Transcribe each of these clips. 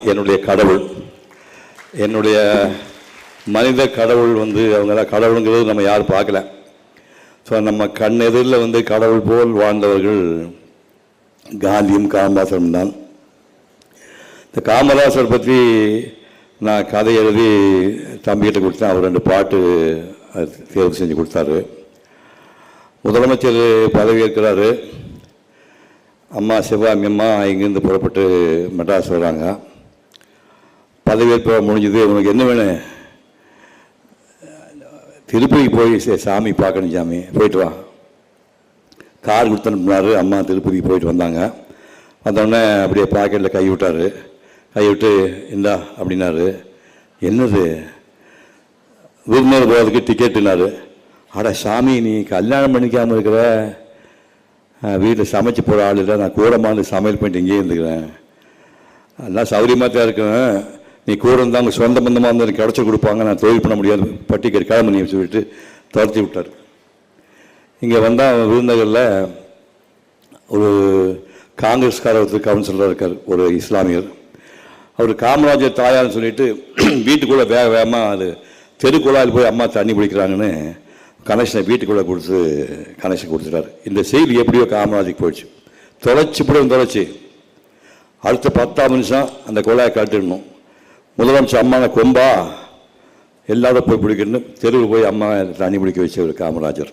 என்னுடைய கடவுள். என்னுடைய மனித கடவுள் வந்து அவங்களாம் கடவுளுங்கிறது நம்ம யாரும் பார்க்கல. ஸோ நம்ம கண் எதிரில் வந்து கடவுள் போல் வாழ்ந்தவர்கள் காந்தியும் காமராசரும் தான். இந்த காமராசர் பற்றி நான் கதை எழுதி தம்பிகிட்ட கொடுத்தேன். அவர் ரெண்டு பாட்டு தேர்வு செஞ்சு கொடுத்தாரு. முதலமைச்சர் பதவியேற்கிறாரு அம்மா சிவகாமி அம்மா இங்கேருந்து புறப்பட்டு மெட்ராஸ் வராங்க. பதவியேற்பு முடிஞ்சது. உனக்கு என்ன வேணும்? திருப்பதிக்கு போய் சாமி பார்க்கணும் சாமி. போயிட்டு வா. கார் கொடுத்து அனுப்பினார் அம்மா திருப்பதிக்கு போயிட்டு வந்தாங்க. வந்தோடனே அப்படியே பாக்கெட்டில் கை விட்டாரு. கை விட்டு இந்தா அப்படின்னாரு. என்னது? விருந்தினர் போகிறதுக்கு டிக்கெட்டுனாரு அட சாமி நீ கல்யாணம் பண்ணிக்காமல் இருக்கிற? வீட்டில் சமைச்சு போகிற ஆள் இல்லை. நான் கூடமாந்து சமையல் பண்ணிட்டு இங்கேயே இருந்துக்கிறேன். நல்லா சௌகரியமாக தான் இருக்கேன் நீ கூட இருந்தால் அவங்க சொந்த பந்தமாக இருந்தால் எனக்கு கிடச்சி கொடுப்பாங்க. நான் தொழில் பண்ண முடியாது. பட்டிக்கறி கிளம்பு நீ சொல்லிட்டு துரத்தி விட்டார். இங்கே வந்தால் விருந்தகரில் ஒரு காங்கிரஸ்கார ஒருத்தர் கவுன்சிலராக இருக்கார் ஒரு இஸ்லாமியர். அவர் காமராஜர் தாயார்னு சொல்லிட்டு வீட்டுக்குள்ளே வேக வேகமாக அது தெருக்குழாயில் போய் அம்மா தண்ணி பிடிக்கிறாங்கன்னு கனெக்ஷனை வீட்டுக்குள்ளே கொடுத்து கனெக்ஷன் கொடுத்துட்டாரு. இந்த செய்தி எப்படியோ காமராஜுக்கு போயிடுச்சு. தொலைச்சி கூட தொலைச்சி. அடுத்த பத்தாம் நிமிஷம் அந்த குழாயை கட்டிடணும் முதலமைச்சர் அம்மா கொம்பா. எல்லாரும் போய் பிடிக்கணும் தெருவில் போய் அம்மா தண்ணி பிடிக்க வச்சவர் காமராஜர்.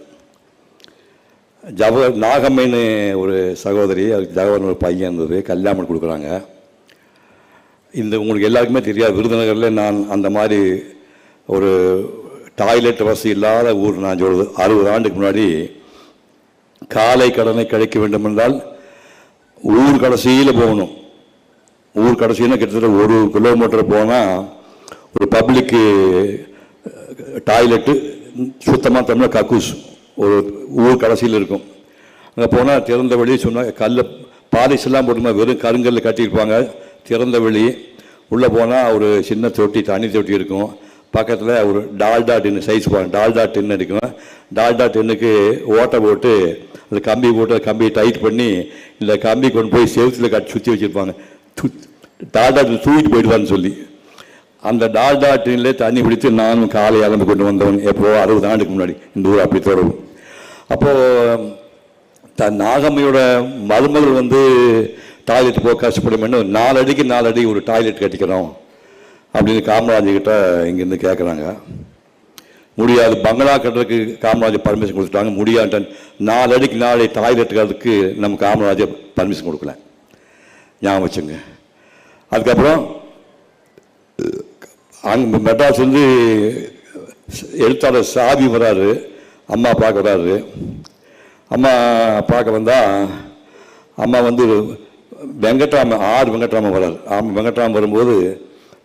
ஜவ நாகம்மைன்னு ஒரு சகோதரி அதுக்கு ஜவஹர்னு ஒரு பையன் இருந்தது கல்யாணம் கொடுக்குறாங்க. இந்த உங்களுக்கு எல்லாருக்குமே தெரியாது விருதுநகரில் நான் அந்த மாதிரி ஒரு டாய்லெட் வசதி இல்லாத ஊர் நான் சொல்வது அறுபது ஆண்டுக்கு முன்னாடி காலை கடனை கழிக்க வேண்டும் என்றால் ஊர் கடைசியில் போகணும். ஊர் கடைசியில் கிட்டத்தட்ட ஒரு கிலோமீட்டர் போனால் ஒரு பப்ளிக்கு டாய்லெட்டு சுத்தமாக தமிழ் கக்கூஸ். ஒரு ஊர் கடைசியில் இருக்கும். அங்கே போனால் திறந்த வழி சொன்னால் கல்ல பாலிஷ் எல்லாம் போட்டுமா வெறும் கருங்கல்ல கட்டியிருப்பாங்க. திறந்த வழி உள்ளே போனால் ஒரு சின்ன தொட்டி தண்ணி தொட்டி இருக்கும். பக்கத்தில் ஒரு டால்டா டின்னு சைஸ் போவாங்க டால்டா டின்னு இருக்கும். டால்டா டின்னுக்கு ஓட்டை போட்டு அந்த கம்பி போட்டு கம்பி டைட் பண்ணி இந்த கம்பி கொண்டு போய் செவுத்தில் கட்டி சுற்றி வச்சுருப்பாங்க. டால்டா தூக்கிட்டு போயிடுவான்னு சொல்லி. அந்த டால்டா டின்ல தண்ணி பிடித்து நானும் காலை இறந்து கொண்டு வந்தவன் எப்போ அறுபது ஆண்டுக்கு முன்னாடி. இந்த ஊர் அப்படி தொடரும். அப்போது தன் நாகம்மையோட மருமகள் வந்து டாய்லெட் போக கஷ்டப்படுமென்னு நாலு அடிக்கு நாலு அடி ஒரு டாய்லெட் கட்டிக்கிறோம் அப்படின்னு காமராஜர் கிட்ட இங்கேருந்து கேட்குறாங்க முடியாது பங்களா கட்டுறதுக்கு காமராஜர் பர்மிஷன் கொடுத்துட்டாங்க முடியாட்டன். நாலு அடிக்கு நாலு டாய்லெட் கட்டுறதுக்கு நம்ம காமராஜர் பர்மிஷன் கொடுக்கல. ஞாபகம் வச்சுங்க. அதுக்கப்புறம் அங்கே மெட்ராஸ் வந்து எழுத்தாளர் சாதி வராரு. அம்மா பார்க்க வராரு. அம்மா பார்க்க வந்தால் அம்மா வந்து வெங்கட்ராம ஆர் வெங்கட்ராமன் வராரு. ஆமாம் வெங்கட்ராமன் வரும்போது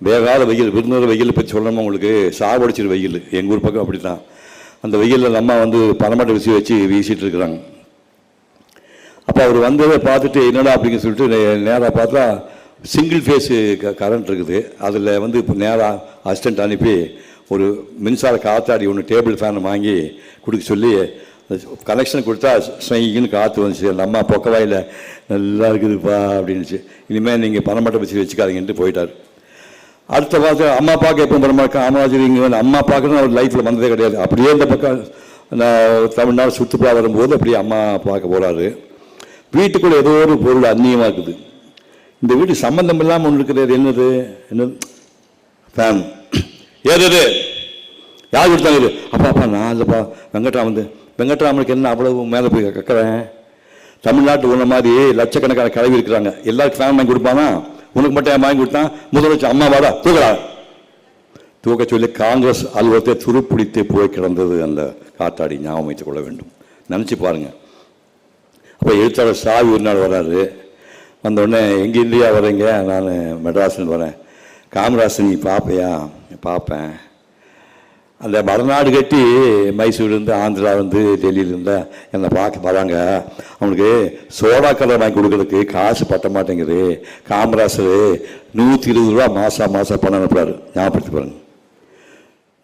வேகாத வெயில் விருந்தோட வெயில் பற்றி சொல்லணுமா உங்களுக்கு? சாவடிச்சிரு வெயில். எங்கள் ஊர் பக்கம் அப்படி தான் அந்த வெயிலில் அந்த அம்மா வந்து பனமட்டை விசி வச்சு வீசிகிட்டு இருக்கிறாங்க. அப்போ அவர் வந்ததை பார்த்துட்டு என்னடா அப்படின்னு சொல்லிட்டு நேராக பார்த்தா சிங்கிள் ஃபேஸு க கரண்ட் இருக்குது. அதில் வந்து இப்போ நேராக அசிஸ்டண்ட் அனுப்பி ஒரு மின்சார காத்தாடி ஒன்று டேபிள் ஃபேன் வாங்கி கொடுக்க சொல்லி கனெக்ஷன் கொடுத்தா ஸ்வைன்னு காற்று வந்துச்சு. அந்த அம்மா பொக்கவாயில் நல்லா இருக்குதுப்பா அப்படின்னுச்சு. இனிமேல் நீங்கள் பணமட்டை வச்சு வச்சுக்காதீங்கன்ட்டு போயிட்டார். அடுத்த பார்த்து அம்மா பார்க்க எப்போ பரமா காமராஜர் இங்கே வந்து அம்மா பார்க்கணும் அவர் லைஃப்பில் வந்ததே கிடையாது. அப்படியே இந்த பக்கம் நான் தமிழ்நாடு சுற்றுலா வரும்போது அப்படியே அம்மா பார்க்க போகிறாரு வீட்டுக்குள்ள ஏதோ ஒரு பொருள் அந்நியமாக இருக்குது. இந்த வீட்டு சம்பந்தம் இல்லாமல் ஒன்று இருக்கிறது என்னது? என்னது? ஃபேன் ஏதது யார் கொடுத்தாங்க இது? அப்பா அப்பா நான் இல்லைப்பா. வெங்கட்ராமன் வெங்கட்ராமனுக்கு என்ன அவ்வளவு மேலே போய் கக்கிறேன்? தமிழ்நாட்டு உன்ன மாதிரி லட்சக்கணக்கான கிளவி இருக்கிறாங்க. எல்லாருக்கும் ஃபேன் வாங்கி கொடுப்பானா? உனக்கு மட்டும் ஏன் வாங்கி கொடுத்தான்? முதலமைச்சர் அம்மா வாடா தூக்கடா. தூக்க சொல்லி காங்கிரஸ் அலுவலகத்தை துருப்பிடித்து போய் கிடந்தது அந்த காத்தாடி ஞாபகம் வைத்துக் கொள்ள வேண்டும். நினச்சி பாருங்கள் அப்போ எழுத்தாளர் சாவி ஒரு நாள் வராரு. வந்தோடனே எங்கே இல்லையா வரீங்க? நான் மெட்ராஸ்னு வரேன். காமராசன் நீ பார்ப்பையா பார்ப்பேன் அந்த வடநாடு கட்டி மைசூர்லேருந்து ஆந்திராவிலேருந்து டெல்லியிலேருந்து என்னை பார்க்க வராங்க. அவனுக்கு சோடா கலர் வாங்கி கொடுக்கறதுக்கு காசு பத்த மாட்டேங்குது. காமராசர் நூற்றி இருபது ரூபா மாதம் மாதம் பணம் அனுப்புறாரு. ஞாபகப்படுத்தி பாருங்க.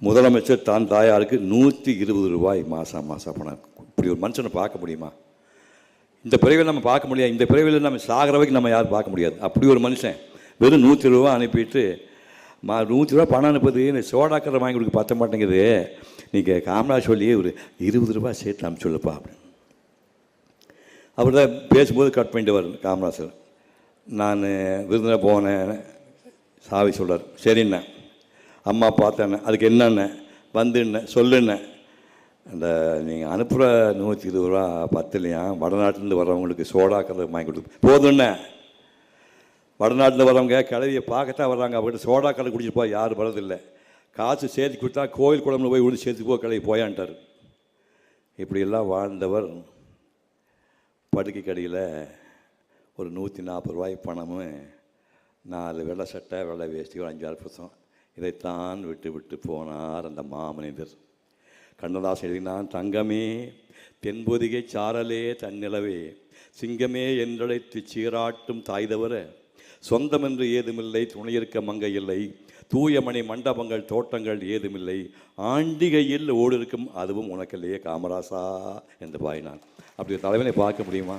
முதலமைச்சர் தான் தாயாருக்கு நூற்றி இருபது ரூபாய் மாதம் மாதம் பணம். இப்படி ஒரு மனுஷனை பார்க்க முடியுமா? இந்த பிறவியில் நம்ம பார்க்க முடியாது. இந்த பிறவியில் நம்ம சாகிற வரைக்கும் நம்ம யாரும் பார்க்க முடியாது. அப்படி ஒரு மனுஷன் வெறும் நூற்றி ரூபா அனுப்பிட்டு மா நூற்றி ரூபா பணம் அனுப்புது. இந்த சோடாக்கரை வாங்கி கொடுக்க பத்த மாட்டேங்குது. நீங்கள் காமராஜ் சொல்லி ஒரு இருபது ரூபா சேர்த்து அனுப்பிச்சுள்ளப்பா அப்படின்னு. அவர் தான் பேசும்போது கட் பண்ணிட்டு வரேன் காமராஜர் நான் விருந்தில் போனேன் சாவி சொல்கிறார் சரிண்ணே அம்மா பார்த்தேண்ணே அதுக்கு என்னென்ன? வந்துண்ணே சொல்லுண்ணே அந்த நீங்கள் அனுப்புகிற நூற்றி இருபது ரூபா பத்துலையா வடநாட்டிலேருந்து வர்றவங்களுக்கு சோடா கலர் வாங்கி கொடுத்து போதுண்ணே வடநாட்டில் வரவங்க கிளவியை பார்க்கத்தான் வர்றாங்க. அப்படின்னு சோடா கலர் குடிச்சிட்டு போய் யாரும் வரதில்லை காசு சேர்த்து கொடுத்தா கோயில் குளம்னு போய் விழுந்து சேர்த்து போ கிளவி போயான்ட்டார். இப்படியெல்லாம் வாழ்ந்தவர் படுக்கை கடையில் ஒரு நூற்றி நாற்பது ரூபாய் பணமும் நாலு வெள்ளை சட்டை வெள்ளை வேஷ்டி ஒரு அஞ்சாறு புத்தகம் இதைத்தான் விட்டு விட்டு போனார் அந்த மாமனிதர். கண்ணதாசன் எழுதினான் தங்கமே தென்பொதிகை சாரலே தன்னிலவே சிங்கமே என்றழைத்து சீராட்டும் தாய் தவிர சொந்தமென்று ஏதுமில்லை துணையிருக்க மங்கை இல்லை தூயமணி மண்டபங்கள் தோட்டங்கள் ஏதுமில்லை ஆண்டிகையில் ஓடிருக்கும் அதுவும் உனக்கில்லையே காமராசா என்று பாயினான் அப்படி ஒரு தலைவனை பார்க்க முடியுமா?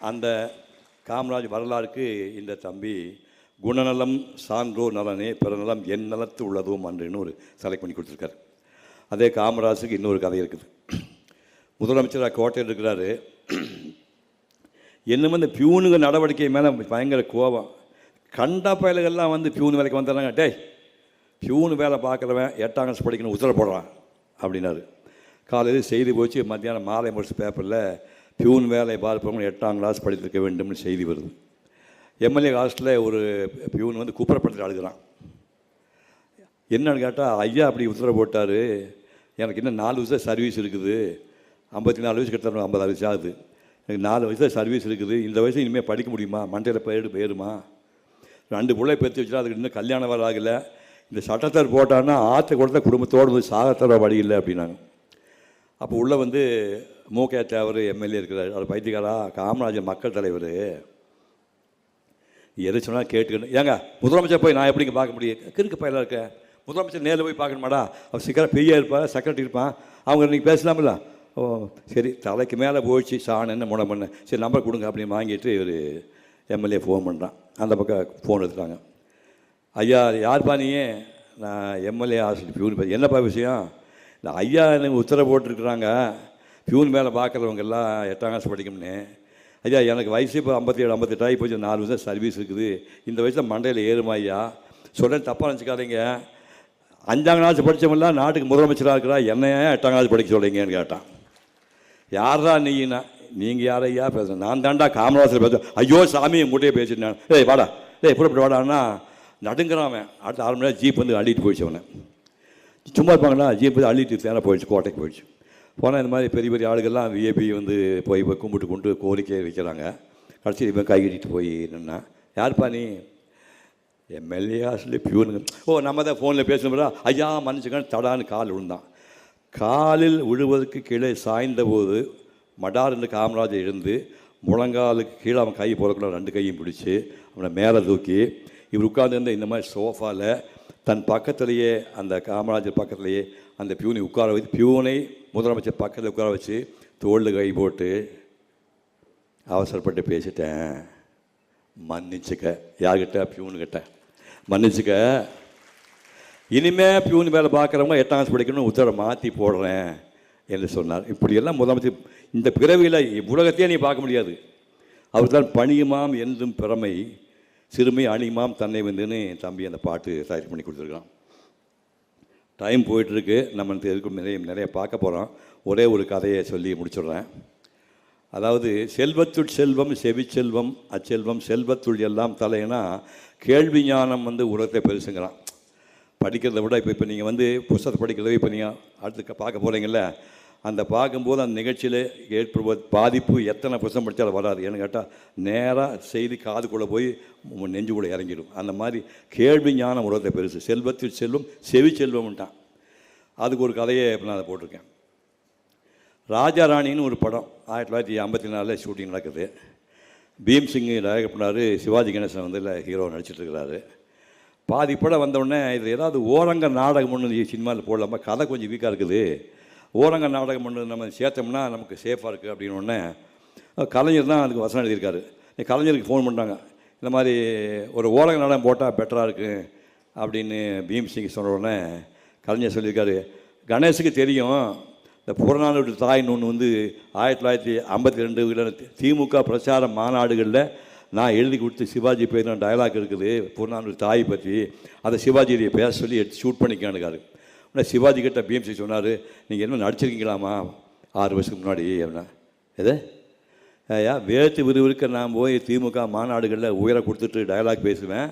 அந்த காமராஜ் வரலாறுக்கு இந்த தம்பி குணநலம் சான்றோ நலனே பிறநலம் என் நலத்து உள்ளதும் அன்றுன்னு ஒரு செலக்ட் பண்ணி கொடுத்துருக்காரு. அதே காமராஜுக்கு இன்னொரு கதை இருக்குது. முதலமைச்சராக கோட்டையில் இருக்கிறாரு. என்னமோ இந்த பியூனுங்க நடவடிக்கை மேலே பயங்கர கோபம். கண்ட பயல்கள்லாம் வந்து பியூன் வேலைக்கு வந்துடுறாங்க டேய் பியூன் வேலை பார்க்குறவன் எட்டாம் கிளாஸ் படிக்கணும் உத்தரவு போடுறான் அப்படின்னாரு. காலையில் செய்தி போச்சு மத்தியானம் மாலை முடிச்சு பேப்பரில் பியூன் வேலை பார்ப்பவங்க எட்டாம் கிளாஸ் படித்திருக்க வேண்டும்னு செய்தி வருது. எம்எல்ஏ ஹாஸ்டலில் ஒரு பியூன் வந்து குப்புறப்படுத்திட்டு அழுகிறான் என்னன்னு கேட்டால் ஐயா அப்படி உத்தரவு போட்டார். எனக்கு இன்னும் நாலு வருஷம் சர்வீஸ் இருக்குது. ஐம்பத்தி நாலு வயசு கிட்ட ஐம்பது வயசு ஆகுது. எனக்கு நாலு வயசில் சர்வீஸ் இருக்குது. இந்த வயசு இனிமேல் படிக்க முடியுமா? மண்டையில் பயிர் போயிருமா? ரெண்டு பிள்ளை பெற்று வச்சுட்டா அதுக்கு இன்னும் கல்யாணம் வர ஆகலை. இந்த சட்டத்தை போட்டான்னா ஆற்ற கொடுத்த குடும்பத்தோடு வந்து சாகத்தர வழி இல்லை அப்படின்னாங்க. அப்போ உள்ளே வந்து மூகே தேவர் எம்எல்ஏ இருக்கிறார். அவர் பைத்தியக்காரா காமராஜர் மக்கள் தலைவர். எது சொன்னால் கேட்டுக்கணும். ஏங்க முதலமைச்சர் போய் நான் எப்படிங்க பார்க்க முடியும்? கிறுக்கு பயிலாக இருக்க? முதலமைச்சர் நேரில் போய் பார்க்கணுமாடா? அவர் சீக்கிரம் பெரியா இருப்பார்? செக்ரட்டரி இருப்பான் அவங்க நீங்கள் பேசலாமில்ல ஓ சரி தலைக்கு மேலே போயிடுச்சு சாணம் என்ன பண்ண. சரி நம்பர் கொடுங்க அப்படின்னு வாங்கிட்டு இவர் எம்எல்ஏ ஃபோன் பண்ணுறான் அந்த பக்கம் ஃபோன் எடுத்துட்டாங்க. ஐயா யார்ப்பா நீ? நான் எம்எல்ஏ ஹாஸ்டல் பியூன் பேச என்னப்பா விஷயம்? இந்த ஐயா எனக்கு உத்தரவு போட்டிருக்கிறாங்க. பியூன் மேலே பார்க்குறவங்க எல்லாம் எட்டாம் கிளாஸ் படிக்கும்னு. ஐயா எனக்கு வயசு இப்போ ஐம்பத்தி ஏழு ஐம்பத்தெட்டு ஆகி போச்சு. நாலு வருஷம் சர்வீஸ் இருக்குது. இந்த வயசில் மண்டையில் ஏறுமா ஐயா? சொல்கிறேன் தப்பாக நினச்சிக்காதீங்க. அஞ்சாம் கிளாஸ் படித்தவங்களாம் நாட்டுக்கு முதலமைச்சராக இருக்கிறா? என்னையா எட்டாம் கிளாஸ் படிக்க சொல்கிறீங்கன்னு கேட்டான். யாரா நீனா? நீங்கள் யாரையா பேசுகிறேன் நான் தாண்டா காமராஜர் பேசுகிறேன் ஐயோ சாமி உங்கள்கிட்டயே பேசிட்டேன் ஏய் வாடா. ஏய் புறப்பட்டு வாடான்னா நடுங்கிறான் அவன். அடுத்த ஆறு மணி நேரம் ஜீப் வந்து அள்ளிட்டு போயிடுச்சு அவனை. சும்மா இருப்பாங்கன்னா ஜீப் வந்து அள்ளிட்டு தேனை போயிடுச்சு கோட்டைக்கு போயிடுச்சு. போனால் இந்த மாதிரி பெரிய பெரிய ஆளுகள்லாம் விஏபி வந்து போய் போய் கும்பிட்டு கொண்டு கோரிக்கை வைக்கிறாங்க. கடைசி இவன் கை கட்டிட்டு போய் நின்னா யாருப்பா நீ? எம்எல்ஏ ஹாஸ்டல் பியூனுங்க ஓ நம்ம தான் ஃபோனில் பேசணும்டா ஐயா மன்னிச்சுக்கன்னு தடான்னு கால் விழுந்தான். காலில் விழுவதற்கு கீழே சாய்ந்தபோது மடார் என்று காமராஜர் எழுந்து முழங்காலுக்கு கீழே அவன் கை போடக்கூடாது ரெண்டு கையும் பிடிச்சி அவனை மேலே தூக்கி இவர் உட்கார்ந்துருந்த இந்த மாதிரி சோஃபாவில் தன் பக்கத்திலேயே அந்த காமராஜர் பக்கத்திலேயே அந்த பியூனை உட்கார வைத்து பியூனை முதலமைச்சர் பக்கத்தில் உட்கார வச்சு தோளில் கை போட்டு அவசரப்பட்டு பேசிட்டேன். மன்னிச்சுக்க. யார்கிட்ட? பியூனுக்கிட்ட மன்னிச்சுக்க. இனிமே பியூன் வேலை பார்க்குறவங்க எட்டாம் கிளாஸ் படிக்கணும்னு உத்தரவை மாற்றி போடுறேன் என்று சொன்னார். இப்படியெல்லாம் முதலமைச்சர் இந்த பிறவியில் உலகத்தையே நீ பார்க்க முடியாது. அவர் தான் பணியுமாம் என்றும் பிறமை சிறுமை அணியுமாம் தன்னை வந்துன்னு தம்பி அந்த பாட்டு தயார் பண்ணி கொடுத்துருக்கான் டைம் போயிட்டுருக்கு. நம்ம இருக்கும் நிறைய நிறைய பார்க்க போகிறோம் ஒரே ஒரு கதையை சொல்லி முடிச்சிடுறேன். அதாவது செல்வத்துள் செல்வம் செவிச்செல்வம் அச்செல்வம் செல்வத்துள் எல்லாம் தலைனா கேள்வி ஞானம் வந்து உலகத்தை பெருசுங்கிறான். படிக்கிறத விட இப்போ இப்போ நீங்கள் வந்து புஸ்தகத்தை படிக்கிறத இப்போ நீங்கள் அடுத்து பார்க்க போகிறீங்களே அந்த பார்க்கும்போது அந்த நிகழ்ச்சியில் ஏற்படுவது பாதிப்பு எத்தனை புஸ்தகம் படித்தாலும் வராது. ஏன்னு கேட்டால் நேராக செய்தி காதுக்குள்ளே போய் நெஞ்சுக்குள்ளே இறங்கிடும். அந்த மாதிரி கேள்வி ஞானம் உலகத்தை பெருசு. செல்வத்தில் செல்வம் செவி செல்வம்ட்டான். அதுக்கு ஒரு கதையை இப்போ நான் அதை போட்டிருக்கேன். ராஜா ராணின்னு ஒரு படம் ஆயிரத்தி தொள்ளாயிரத்தி ஐம்பத்தி நாலில் ஷூட்டிங் நடக்குது. பீம் சிங் டைரக்ட் பண்ணார் சிவாஜி கணேசன் வந்து இல்லை ஹீரோ நடிச்சிட்டு இருக்கிறாரு. பாதி படம் வந்தோடனே இது ஏதாவது ஓரங்க நாடகம் ஒன்று சினிமாவில் போடலாமா? கதை கொஞ்சம் வீக்காக இருக்குது. ஓரங்க நாடகம் ஒன்று நம்ம சேர்த்தோம்னா நமக்கு சேஃபாக இருக்குது அப்படின்னு உடனே கலைஞர் தான் அதுக்கு வசனம் எழுதியிருக்காரு. கலைஞருக்கு ஃபோன் பண்ணுறாங்க இந்த மாதிரி ஒரு ஓரங்க நாடகம் போட்டால் பெட்டராக இருக்குது அப்படின்னு பீம் சிங் சொன்ன உடனே கலைஞர் சொல்லியிருக்காரு. கணேஷுக்கு தெரியும் இந்த புறநானூற்று தாயின் ஒன்று வந்து ஆயிரத்தி தொள்ளாயிரத்தி ஐம்பத்தி ரெண்டு திமுக பிரச்சார மாநாடுகளில் நான் எழுதி கொடுத்து சிவாஜி பேர் டயலாக் இருக்குது புறநானூறு தாய் பற்றி. அதை சிவாஜியை பேச சொல்லி எடுத்து ஷூட் பண்ணிக்கானுக்காரு உடனே சிவாஜி கிட்ட பிஎம்சி சொன்னார் நீங்கள் என்ன நடிச்சிருக்கீங்களாமா ஆறு வருஷத்துக்கு முன்னாடி அப்படின்னா எது ஐயா வேத்து விறுவிறுக்க நான் போய் திமுக மாநாடுகளில் உயர கொடுத்துட்டு டயலாக் பேசுவேன்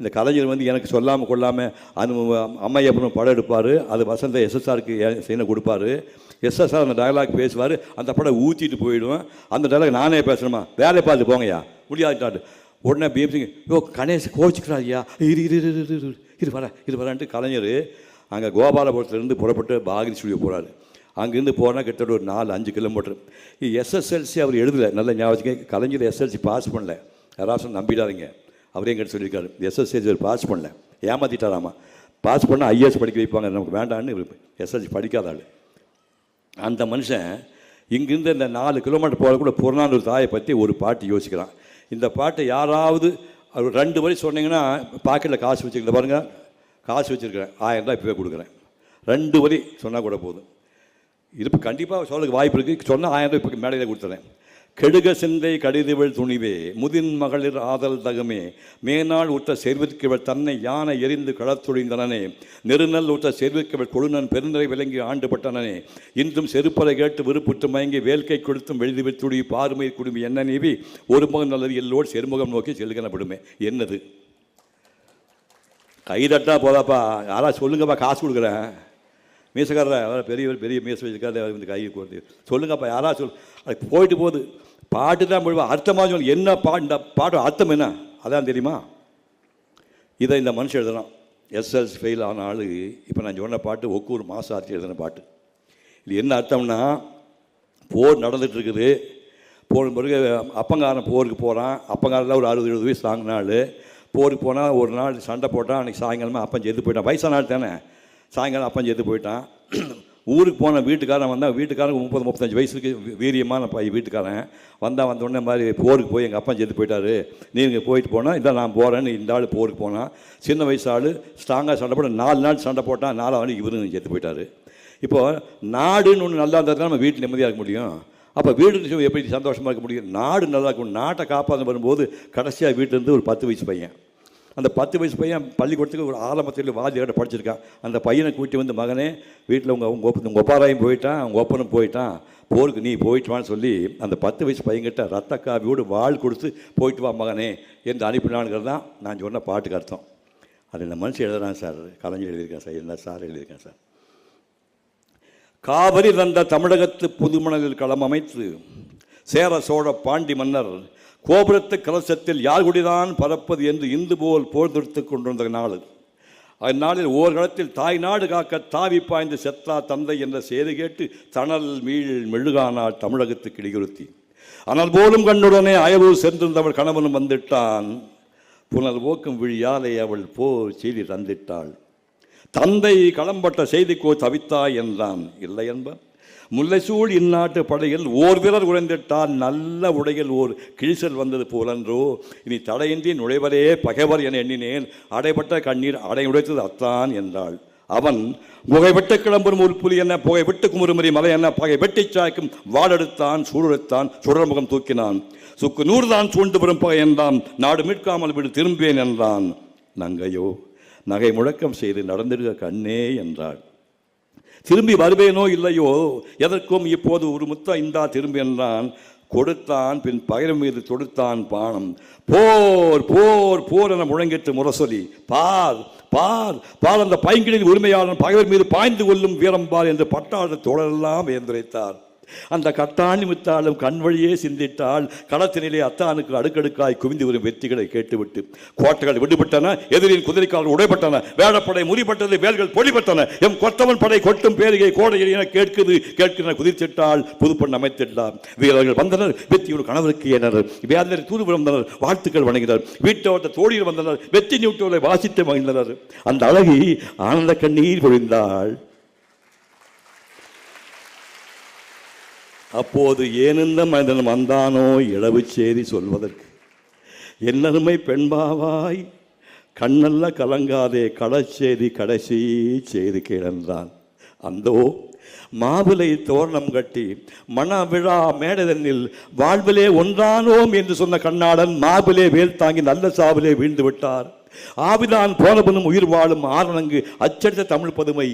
இந்த கலைஞர் வந்து எனக்கு சொல்லாமல் கொள்ளாமல் அது அம்மையப்பனும் படம் எடுப்பார் அது வசந்த எஸ்எஸ்ஆருக்கு சீனை கொடுப்பாரு எஸ்எஸ்ஆர் அந்த டயலாக் பேசுவார் அந்த படம் ஊற்றிட்டு போயிடுவேன் அந்த டயலாக் நானே பேசணுமா வேலையை பார்த்து போங்கய்யா முடியாது உடனே பிஎம்சிங்க யோ கணேஷ் கோச்சிக்கிறார் ஐயா இரு இரு இரு இரு இரு இரு வர இரு வரன்ட்டு கலைஞர் அங்கே கோபாலபுரத்துலேருந்து புறப்பட்டு பாகினி ஸ்டுடியோ போகிறாரு அங்கேருந்து போனால் கிட்டத்தட்ட ஒரு நாலு அஞ்சு கிலோமீட்டர் எஸ்எஸ்எல்சி அவர் எழுதலை. நல்ல ஞாபகம் கலைஞர் எஸ்எல்சி பாஸ் பண்ணல. யாராச்சும் நம்பிடாதீங்க. அவரே எங்கிட்ட சொல்லியிருக்காரு. எஸ்எஸ்எல்சி அவர் பாஸ் பண்ணல. ஏமாற்றிட்டாராமா பாஸ் பண்ணால் ஐஏஎஸ் படிக்க வைப்பாங்க. நமக்கு வேண்டான்னு எஸ்எல்சி படிக்காத ஆள். அந்த மனுஷன் இங்கேருந்து இந்த நாலு கிலோமீட்டர் போகிற கூட புறநானூறு தாயை பற்றி ஒரு பாட்டு யோசிக்கிறான். இந்த பாட்டை யாராவது ரெண்டு வரி சொன்னீங்கன்னா பாக்கெட்டில் காசு வச்சுருக்கேன் பாருங்கள் காசு வச்சுருக்கிறேன். ஆயிரம் ரூபாய் இப்போவே கொடுக்குறேன். ரெண்டு வரி சொன்னால் கூட போதும். இது கண்டிப்பாக சொல்லுக்கு வாய்ப்பு இருக்குது சொன்னால் ஆயிரம் ரூபாய் இப்போ மேடையில் கொடுத்துறேன். கெடுக சிந்தை கடிதுவள் துணிவே முதின் மகளிர் ஆதல் தகுமே மேனாள் உற்ற செல்விற்கவள் தன்னை யானை எரிந்து களத்துழிந்தனே நெருநல் உற்ற செல்விற்கவள் கொழுநன் பெருநிறை விளங்கி ஆண்டுபட்டனனே இன்றும் செருப்பறை கேட்டு விருப்புற்று மயங்கி வேல்கை கொடுத்தும் எழுதி துடி பார்மை குடுமி என்ன நீவி ஒரு முகம் நல்லது எல்லோடு செருமுகம் நோக்கி செல்கனப்படுமே என்னது? கை தட்டினா போதாப்பா. யாரா சொல்லுங்கப்பா காசு கொடுக்குறேன். மீசக்காரர் பெரிய பெரிய மீச வச்சிருக்காரு இந்த கை கொடுத்து சொல்லுங்கப்பா யாரா சொல் அது போயிட்டு போகுது. பாட்டு தான் முழுவா அர்த்தமாக சொல்லு என்ன பாட்டு இந்த பாட்டு அர்த்தம் என்ன? அதான் தெரியுமா? இதை இந்த மனுஷன் எழுதுறான். எஸ்எல்சி ஃபெயில் ஆன ஆள் இப்போ நான் சொன்ன பாட்டு ஒக்கூர் மாதம் ஆட்சி எழுதின பாட்டு. இது என்ன அர்த்தம்னா போர் நடந்துட்டு இருக்குது. போன பிறகு அப்பங்காரன் போருக்கு போகிறான் அப்பங்காரில் ஒரு அறுபது எழுபது வயசு தாங்கினாள் போருக்கு போனால் ஒரு நாள் சண்டை போட்டான் அன்றைக்கி சாயங்காலமாக அப்பன் செத்து போயிட்டான். வயசான நாள் தானே. சாயங்காலம் அப்பன் செத்து போயிட்டான். ஊருக்கு போன வீட்டுக்காரன் வந்தால் வீட்டுக்காரன் முப்பது முப்பத்தஞ்சு வயசுக்கு வீரியமான பையன் வீட்டுக்காரன். வந்தால் வந்த உடனே மாதிரி போருக்கு போய் எங்கள் அப்பா செத்து போயிட்டாரு. நீங்கள் போயிட்டு போனால் இதான் நான் போகிறேன்னு இந்த ஆள் போருக்கு போனால் சின்ன வயசு ஆள் ஸ்ட்ராங்காக சண்டை போட நாலு நாள் சண்டை போட்டால் ஆள் இவரு செத்து போயிட்டாரு. இப்போது நாடுன்னு ஒன்று நல்லா இருந்தால் தான் நம்ம வீட்டில் நிம்மதியாக இருக்க முடியும். அப்போ வீடு எப்படி சந்தோஷமாக இருக்க முடியும்? நாடு நல்லா இருக்கும். நாட்டை காப்பாற்ற வரும்போது கடைசியாக வீட்டிலேருந்து ஒரு பத்து வயசு பையன். அந்த பத்து வயசு பையன் பள்ளிக்கூடத்துக்கு ஒரு ஆரம்பத்தில் வாதியாட படிச்சிருக்கான் அந்த பையனை கூட்டி வந்து மகனே வீட்டில் உங்கள் உங்கள் ஒப்ப உங்கள் ஒப்பாராயும் போயிட்டான் உங்கள் ஒப்பனும் போயிட்டான். போருக்கு நீ போயிட்டு வான்னு சொல்லி அந்த பத்து வயசு பையன்கிட்ட ரத்த காவியோடு வாழ் கொடுத்து போயிட்டு வா மகனே என்று அனுப்பினானுங்கிறது தான் நான் சொன்ன பாட்டுக்கு அர்த்தம். அது இந்த மனுஷன் எழுதுறான் சார். கலைஞர் எழுதியிருக்கேன் சார். என்ன சார் எழுதியிருக்கேன் சார். காவிரி தந்த தமிழகத்து புதுமணலில் களம் அமைத்து சேர சோழ பாண்டி மன்னர் கோபுரத்து கலசத்தில் யார் குடிதான் பறப்பது என்று இந்து போல் போர் தொடுத்து கொண்டிருந்த நாள். அந்நாளில் ஓர்களத்தில் தாய் நாடு காக்க தாவி பாய்ந்து செத்தா தந்தை என்ற செய்தி கேட்டு தணல் மீள் மெழுகானாள் தமிழகத்துக்கு கிடிகுறுத்தி. ஆனால் போலும் கண்ணுடனே அயலூர் சென்றிருந்தவள் கணவனும் வந்துட்டான். புனல் ஓக்கும் விழியாலே அவள் போர் செய்தி தந்திட்டாள். தந்தை களம்பட்ட செய்திக்கோ தவித்தாய் என்றான். இல்லை என்பன் முல்லைசூழ் இந்நாட்டு படையில் ஓர் வீரர் உழைந்திட்டான். நல்ல உடையில் ஓர் கிழிசல் வந்தது போலன்றோ இனி தடையின்றி நுழைவரே பகைவர் என எண்ணினேன். அடைபட்ட கண்ணீர் அடை உடைத்தது அத்தான் என்றாள். அவன் புகைவிட்டு கிளம்பும் ஒரு புலி என்ன? புகை விட்டு குமுறுமறி மலை என்ன? பகை வெட்டி சாய்க்கும் வாடெடுத்தான் சூழெடுத்தான் சுடர்முகம் தூக்கினான். சுக்கு நூறுதான் சூண்டு வரும் பகை என்றான். நாடு மீட்காமல் விடு திரும்பேன் என்றான். நங்கையோ நகை முழக்கம் செய்து நடந்திருக்க கண்ணே என்றாள். திரும்பி வருவேனோ இல்லையோ எதற்கும் இப்போது ஒரு முத்த இந்தா திரும்பி என்றான். கொடுத்தான் பின் பயிர் மீது தொடுத்தான் பானம். போர் போர் போர் என முழங்கிட்டு முரசொலி பார் பார் பார் அந்த பைங்கினின் உரிமையாளன் பகைவர் மீது பாய்ந்து கொள்ளும் வீரம் பார் என்று பட்டாள தோழரெல்லாம் ஏந்துரைத்தார் அந்த கட்டாணி முத்தாளும் கண் வழியே சிந்திட்டால் களத்தினிலே அத்தானுக்கு அடுக்கடுக்காய் குவிந்து வரும் வெற்றிகளை கேட்டுவிட்டு கோட்டைகள் விடுபட்டன எதிரின் குதிரைக்கால் உடைப்பட்டன வேடப்படை முறிப்பட்டது வேல்கள் பொழிப்பட்டன எம் கொத்தவன் படை கொட்டும் பேரிகை கோடையில் என கேட்குது கேட்கிற குதித்திட்டால் புதுப்பண் அமைத்திடலாம். வீரர்கள் வந்தனர் வெற்றியோடு கணவருக்கு ஏனர் வேந்தர் தூது வந்தனர் வாழ்த்துக்கள் வணங்கினர். வீட்டோட்ட தோழியில் வந்தனர் வெற்றி நியூட்டோலை வாசித்து மகிழ்ந்தனர். அந்த அழகி ஆனந்த கண்ணீர் பொழிந்தாள். அப்போது ஏனெந்த மனிதன் வந்தானோ? இளவு செய்தி சொல்வதற்கு. என்னருமை பெண்பாவாய் கண்ணல்ல கலங்காதே கடச்சேரி கடைசி செய்து கிடந்தான் அந்தோ மாவிலை தோரணம் கட்டி மண விழா மேடதனில் வாழ்விலே ஒன்றானோம் என்று சொன்ன கண்ணாடன் மாவிலே வேல் தாங்கி நல்ல சாவிலே வீழ்ந்து விட்டார். ஆவிதான் போனபனும் உயிர் வாழும் ஆரணங்கு அச்சடித்த தமிழ் பதுமை.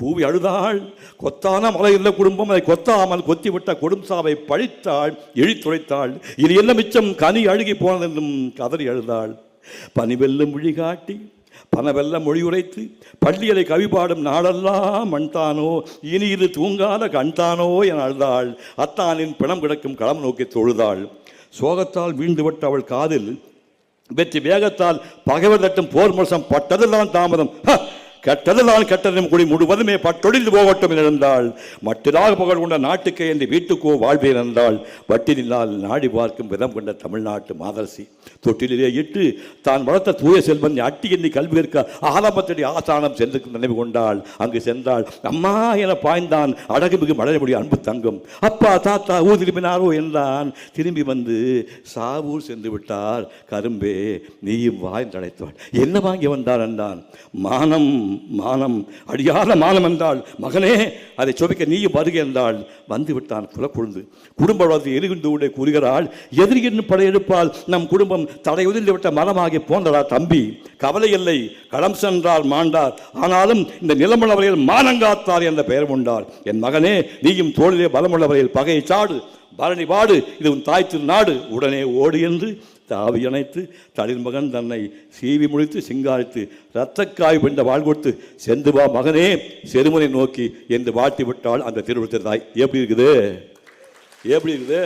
கூவி அழுதாள். கொத்தான இருந்த குடும்பம் அதை கொத்தாமல் கொத்திவிட்ட கொடும்சாவை பழித்தாள் இழித்துரைத்தாள். இது என்ன மிச்சம்? கனி அழுகி போனதென்றும் கதறி அழுதாள். பனிவெல்லும் மொழி காட்டி பனவெல்ல மொழி உரைத்து பள்ளியலை கவி பாடும் நாளெல்லாம் மண்தானோ இனி இது தூங்காத கண்தானோ என அழுதாள். அத்தானின் பிணம் கிடக்கும் களம் நோக்கி தொழுதாள். சோகத்தால் வீழ்ந்துவிட்ட அவள் காதில் வெற்றி வேகத்தால் பகைவர் தட்டும் போர் முரசம் பட்டதெல்லாம் தாமதம் கெட்டதுதான் கெட்டதும் குடி முழுவதுமே பட்டொழிந்து போகட்டும் இருந்தால் மற்றதாக புகழ் கொண்ட நாட்டுக்கே என்று வீட்டுக்கோ வாழ்வேன் என்றாள் வட்டினால் நாடி பார்க்கும் விதம் கொண்ட தமிழ்நாட்டு மாதரசி. தொட்டிலே இட்டு தான் வளர்த்த தூய செல்வன் அட்டி எண்ணி கல்வி கற்க ஆரம்பத்தடி ஆசானம் சென்று நினைவு கொண்டாள் அங்கு சென்றாள் அம்மா என பாய்ந்தான் அழகு மிகு மலரமுடிய அன்பு தங்கும். அப்பா தாத்தா ஊர் திரும்பினாரோ என்றான். திரும்பி வந்து சாவூர் சென்று விட்டார். கரும்பே நீயும் வாய் என்ன வாங்கி வந்தார்? என்றான். மானம் மானம் அடியாத மானம் என்றால் மகனே அதை சுவைக்க நீயும் வருக என்றால் வந்து விட்டான் குலக்குழுந்து குடும்ப வளர்த்து எரிகின்ற கூறுகிறாள் எதிரியின் படையெடுப்பால் நம் குடும்பம் தடையுதிர்ந்து விட்ட மரமாகி போன்றதா தம்பி? கவலை இல்லை களம் சென்றார் மாண்டார் ஆனாலும் இந்த நிலமுள்ளவரையில் மானங்காத்தார் என்ற பெயர் உண்டார். என் மகனே நீயும் தோளிலே பலமுள்ளவரையில் பகையை சாடு பரணி பாடு இது உன் தாய் திருநாடு உடனே ஓடு என்று தாவி அணைத்து தளிர் மகன் தன்னை சீவி முடித்து சிங்காரித்து இரத்தக்காய் வென்ற வாழ் கொடுத்து சென்று வா மகனே செருமனை நோக்கி என்று வாழ்த்தி விட்டால் அந்த திருவிழத்தை தாய் எப்படி இருக்குது? எப்படி இருக்குது?